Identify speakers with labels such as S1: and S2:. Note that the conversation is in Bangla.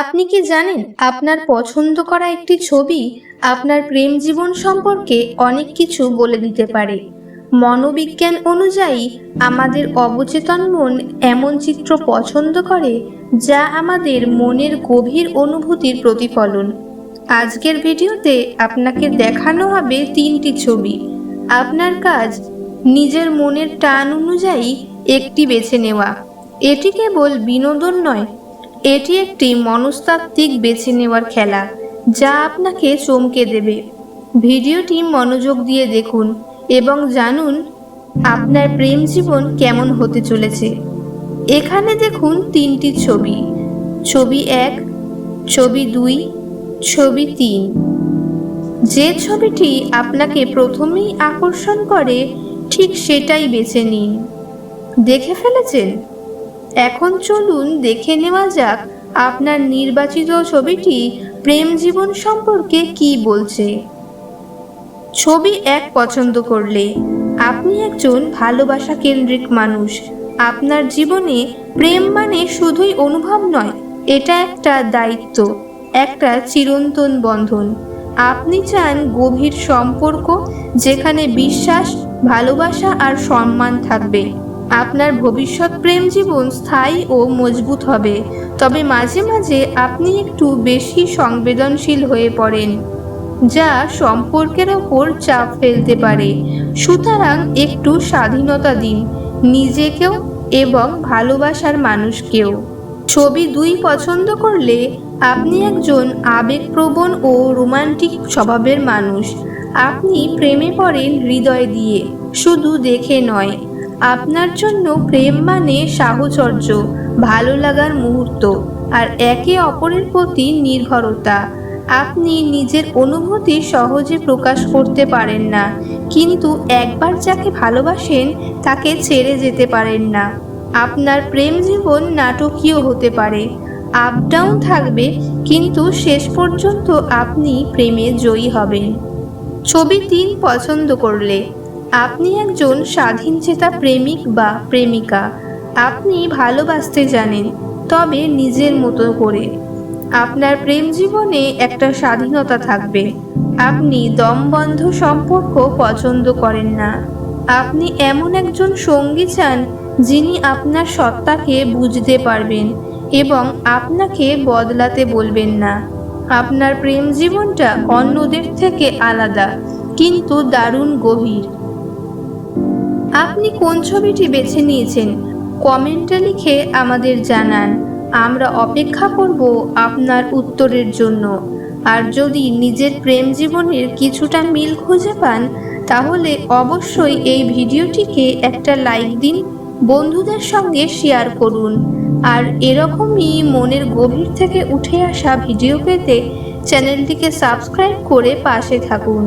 S1: আপনি কি জানেন আপনার পছন্দ করা একটি ছবি আপনার প্রেম জীবন সম্পর্কে অনেক কিছু বলে দিতে পারে? মনোবিজ্ঞান অনুযায়ী, আমাদের অবচেতন মন এমন চিত্র পছন্দ করে যা আমাদের মনের গভীর অনুভূতির প্রতিফলন। আজকের ভিডিওতে আপনাকে দেখানো হবে তিনটি ছবি। আপনার কাজ, নিজের মনের টান অনুযায়ী একটি বেছে নেওয়া। এটি কেবল বিনোদন নয় এটি একটি মনস্তাত্ত্বিক বেছে নেওয়ার খেলা, যা আপনাকে চমকে দেবে। ভিডিওটি মনোযোগ দিয়ে দেখুন এবং জানুন আপনার প্রেম জীবন কেমন হতে চলেছে। এখানে দেখুন তিনটি ছবি ছবি এক, ছবি দুই, ছবি তিন। যে ছবিটি আপনাকে প্রথমেই আকর্ষণ করে, ঠিক সেটাই বেছে নিন। দেখে ফেলেছেন? এখন চলুন দেখে নেওয়া যাক আপনার নির্বাচিত ছবিটি প্রেম জীবন সম্পর্কে কি বলছে। ছবি এক পছন্দ করলে, আপনি একজন ভালোবাসা কেন্দ্রিক মানুষ। আপনার জীবনে প্রেম মানে শুধুই অনুভব নয়, এটা একটা দায়িত্ব, একটা চিরন্তন বন্ধন। আপনি চান গভীর সম্পর্ক যেখানে বিশ্বাস, ভালোবাসা আর সম্মান থাকবে। আপনার ভবিষ্যৎ প্রেম জীবন স্থায়ী ও মজবুত হবে। তবে মাঝে মাঝে আপনি একটু বেশি সংবেদনশীল হয়ে পড়েন, যা সম্পর্কের ওপর চাপ ফেলতে পারে। সুতরাং একটু স্বাধীনতা দিন, নিজেকেও এবং ভালোবাসার মানুষকেও। ছবি দুই পছন্দ করলে আপনি একজন আবেগপ্রবণ ও রোমান্টিক স্বভাবের মানুষ। আপনি প্রেমে পড়েন হৃদয় দিয়ে, শুধু দেখে নয়। আপনার জন্য প্রেম মানে সাহচর্য, ভালো লাগার মুহূর্ত, আর একে অপরের প্রতি নির্ভরতা। আপনি নিজের অনুভূতি সহজে প্রকাশ করতে পারেন না, কিন্তু একবার যাকে ভালোবাসেন, তাকে ছেড়ে যেতে পারেন না। আপনার প্রেম জীবন নাটকীয় হতে পারে আপ ডাউন থাকবে, কিন্তু শেষ পর্যন্ত আপনি প্রেমে জয়ী হবেন। ছবি তিন পছন্দ করলে আপনি একজন স্বাধীন চেতা প্রেমিক বা প্রেমিকা। আপনি ভালোবাসতে জানেন, তবে নিজের মতো করে। আপনার প্রেম জীবনে একটা স্বাধীনতা থাকবে। আপনি দমবন্ধ সম্পর্ক পছন্দ করেন না। আপনি এমন একজন সঙ্গী চান, যিনি আপনার সত্তাকে বুঝতে পারবেন এবং আপনাকে বদলাতে বলবেন না। আপনার প্রেম জীবনটা অন্যদের থেকে আলাদা, কিন্তু দারুণ গভীর। আপনি কোন ছবিটি বেছে নিয়েছেন? কমেন্টে লিখে আমাদের জানান। আমরা অপেক্ষা করব আপনার উত্তরের জন্য। আর যদি নিজের প্রেম জীবনের কিছুটা মিল খুঁজে পান, তাহলে অবশ্যই এই ভিডিওটিকে একটা লাইক দিন, বন্ধুদের সঙ্গে শেয়ার করুন। আর এরকমই মনের গভীর থেকে উঠে আসা ভিডিও পেতে চ্যানেলটিকে সাবস্ক্রাইব করে পাশে থাকুন।